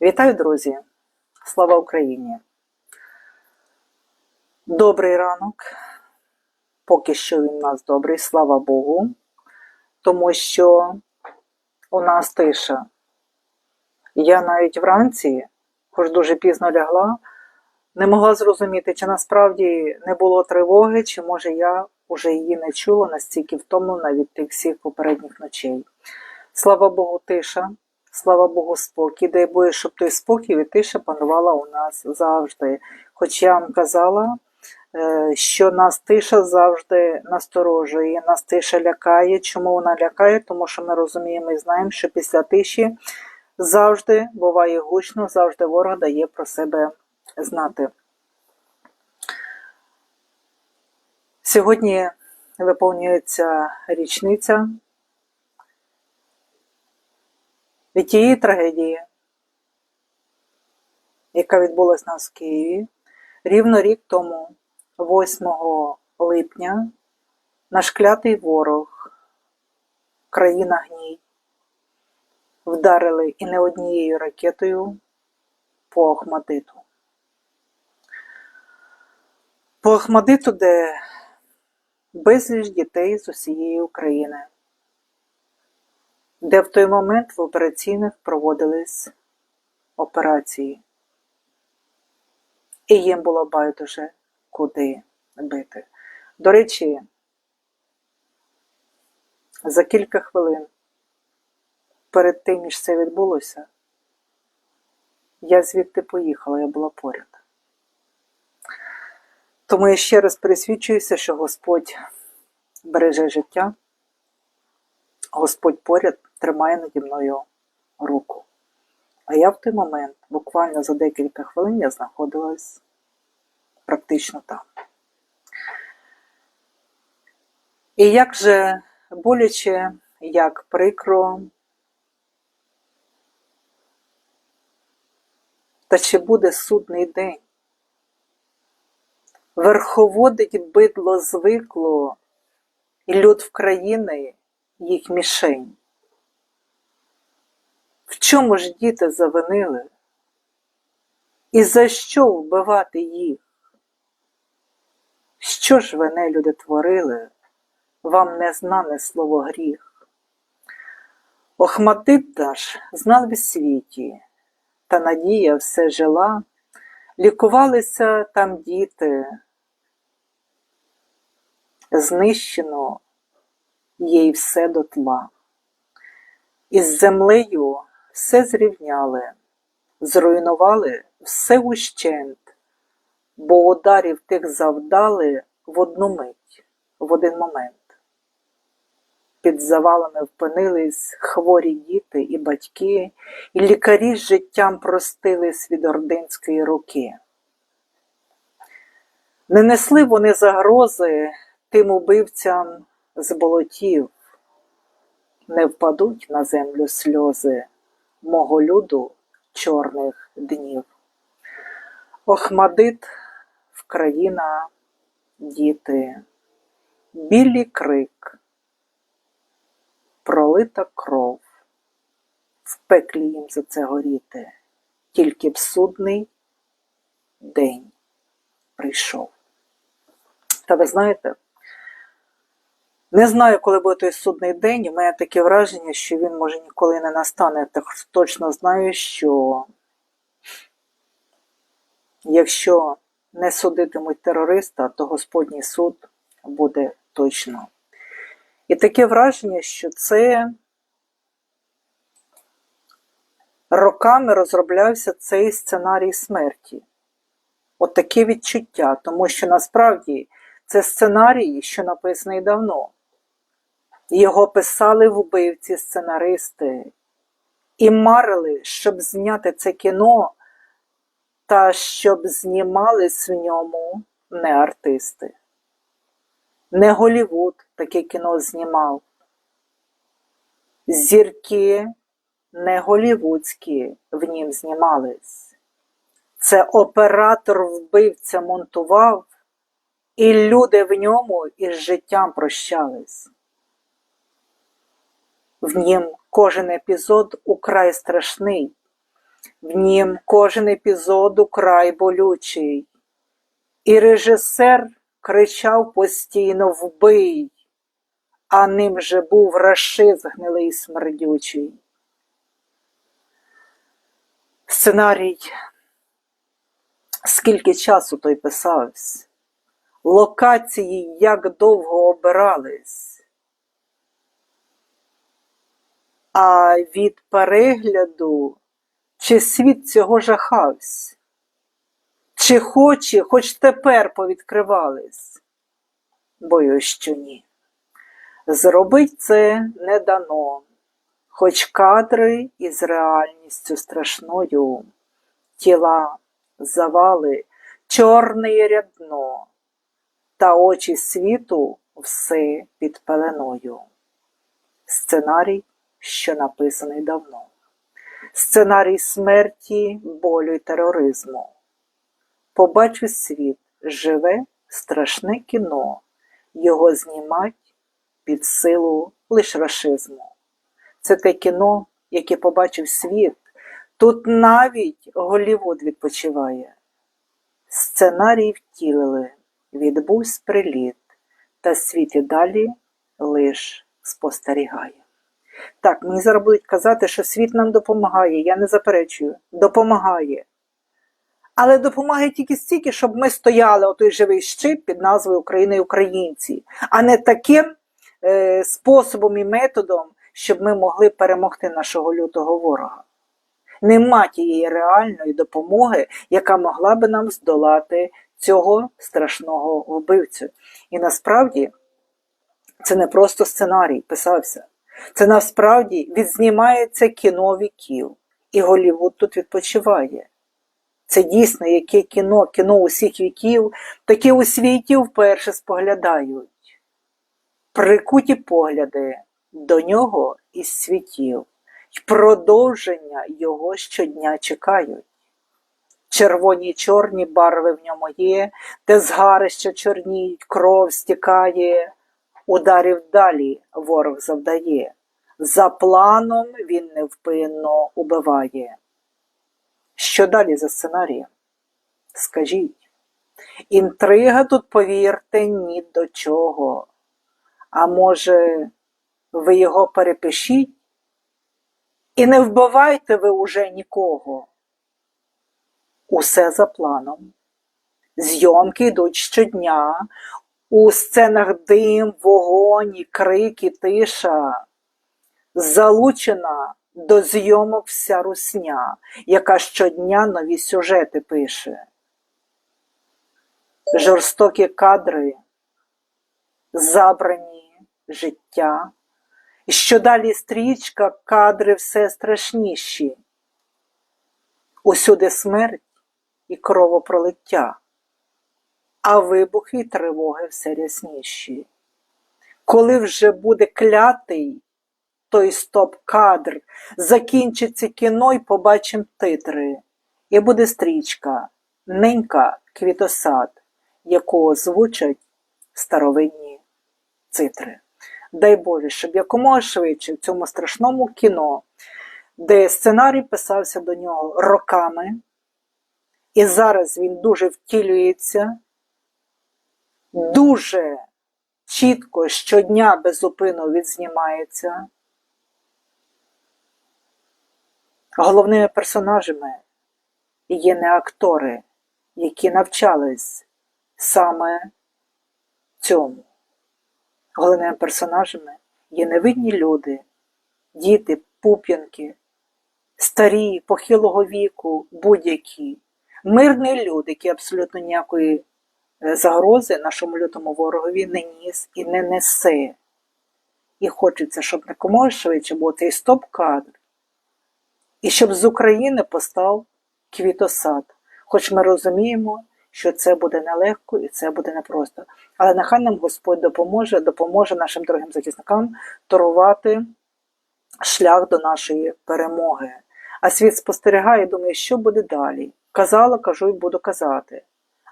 Вітаю, друзі! Слава Україні! Добрий ранок. Поки що він у нас добрий, слава Богу, тому що у нас тиша. Я навіть вранці, хоч дуже пізно лягла, не могла зрозуміти, чи насправді не було тривоги, чи може я вже її не чула настільки втомлена від тих всіх попередніх ночей. Слава Богу, тиша. Слава Богу, спокій. Дай Боже, щоб той спокій і тиша панувала у нас завжди. Хоч я вам казала, е, що нас тиша завжди насторожує, нас тиша лякає. Чому вона лякає? Тому що ми розуміємо і знаємо, що після тиші завжди буває гучно, завжди ворог дає про себе знати. Сьогодні виповнюється річниця від тієї трагедії, яка відбулася в нас в Києві, рівно рік тому, 8 липня, наш клятий ворог, країна гній, вдарили і не однією ракетою по Ахмадиту. По Ахмадиту, де безліч дітей з усієї України де в той момент в операційних проводились операції, і їм було байдуже куди бити. До речі, за кілька хвилин перед тим, ніж це відбулося, я звідти поїхала, я була поряд. Тому я ще раз пересвідчуюся, що Господь береже життя, Господь поряд тримає наді мною руку. А я в той момент, буквально за декілька хвилин, я знаходилась практично там. І як же боляче, як прикро, та чи буде судний день? Верховодить бидло звикло, і люд в країни їх мішень. В чому ж діти завинили? І за що вбивати їх? Що ж ви, нелюди, творили, вам не знане слово гріх? Охматит наш знав в світі, та надія все жила, лікувалися там діти, знищено їй все дотла. Із землею все зрівняли, зруйнували все ущент, бо ударів тих завдали в одну мить, в один момент. Під завалами впинились хворі діти і батьки, і лікарі з життям простились від ординської руки. Не несли вони загрози тим убивцям з болотів, не впадуть на землю сльози мого люду чорних днів. Охмадит Вкраїна, діти, білий крик, пролита кров, в пеклі їм за це горіти, тільки б судний день прийшов. Та ви знаєте, не знаю, коли буде той судний день, у мене таке враження, що він може ніколи не настане. Так точно знаю, що якщо не судитимуть терориста, то Господній суд буде точно. І таке враження, що це роками розроблявся цей сценарій смерті. От таке відчуття, тому що насправді це сценарій, що написаний давно. Його писали вбивці, сценаристи і марили, щоб зняти це кіно, та щоб знімались в ньому не артисти. Не Голівуд таке кіно знімав. Зірки не голівудські в нім знімались. Це оператор вбивця монтував, і люди в ньому із життям прощались. В нім кожен епізод украй страшний, В нім кожен епізод украй болючий, і режисер кричав постійно вбий, а ним же був рашиз гнилий смердючий. Сценарій, скільки часу той писався, локації як довго обирались, а від перегляду чи світ цього жахався, чи хоче, хоч тепер повідкривались, боюсь, що ні. Зробить це не дано, хоч кадри із реальністю страшною, тіла, завали, чорне рядно, та очі світу все під пеленою. Сценарій, що написаний давно. Сценарій смерті, болю й тероризму. Побачу світ, живе страшне кіно, його знімать під силу лиш рашизму. Це те кіно, яке побачив світ. Тут навіть Голівуд відпочиває. Сценарій втілили, відбувсь приліт, та світ і далі лиш спостерігає. Так, мені зараз будуть казати, що світ нам допомагає, я не заперечую, допомагає. Але допомагає тільки стільки, щоб ми стояли отой живий щит під назвою України і Українці, а не таким е, способом і методом, щоб ми могли перемогти нашого лютого ворога. Нема тієї реальної допомоги, яка могла би нам здолати цього страшного вбивцю. І насправді це не просто сценарій писався. Це насправді відзнімається кіно віків, і Голівуд тут відпочиває. Це дійсно яке кіно, кіно усіх віків, таке у світі вперше споглядають. Прикуті погляди до нього із світів, й продовження його щодня чекають. Червоні чорні барви в ньому є, де згарища чорніють, кров стікає, ударів далі ворог завдає. За планом він невпинно убиває. Що далі за сценарієм? Скажіть. Інтрига тут, повірте, ні до чого. А може, ви його перепишіть? І не вбивайте ви уже нікого. Усе за планом. Зйомки йдуть щодня, у сценах дим, вогонь, крики, тиша. Залучена до зйомок вся русня, яка щодня нові сюжети пише. Жорстокі кадри, забрані життя. Що далі стрічка, кадри все страшніші. Усюди смерть і кровопролиття, а вибухи й тривоги все рясніші. Коли вже буде клятий той стоп-кадр, закінчиться кіно і побачимо титри, і буде стрічка, ненька квітосад, яку озвучать старовинні цитри. Дай Боже, щоб якомога швидше в цьому страшному кіно, де сценарій писався до нього роками, і зараз він дуже втілюється, дуже чітко щодня безупинно відзнімається. Головними персонажами є не актори, які навчались саме цьому. Головними персонажами є невидні люди, діти, пуп'янки, старі, похилого віку, будь-які, мирний люд, який абсолютно ніякої загрози нашому лютому ворогові не ніс і не несе. І хочеться, щоб якомога швидше був цей стоп-кадр, і щоб з України постав квітосад. Хоч ми розуміємо, що це буде нелегко і це буде непросто. Але нехай нам Господь допоможе, допоможе нашим дорогим захисникам торувати шлях до нашої перемоги. А світ спостерігає і думає, що буде далі. Казала, кажу і буду казати.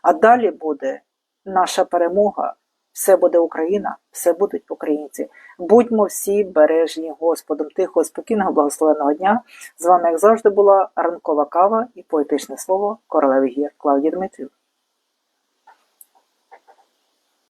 А далі буде наша перемога Все буде Україна, все будуть українці. Будьмо всі бережні Господом. Тихого, спокійного, благословеного дня. З вами, як завжди, була ранкова кава і поетичне слово королеви гір Клавдія Дмитрів.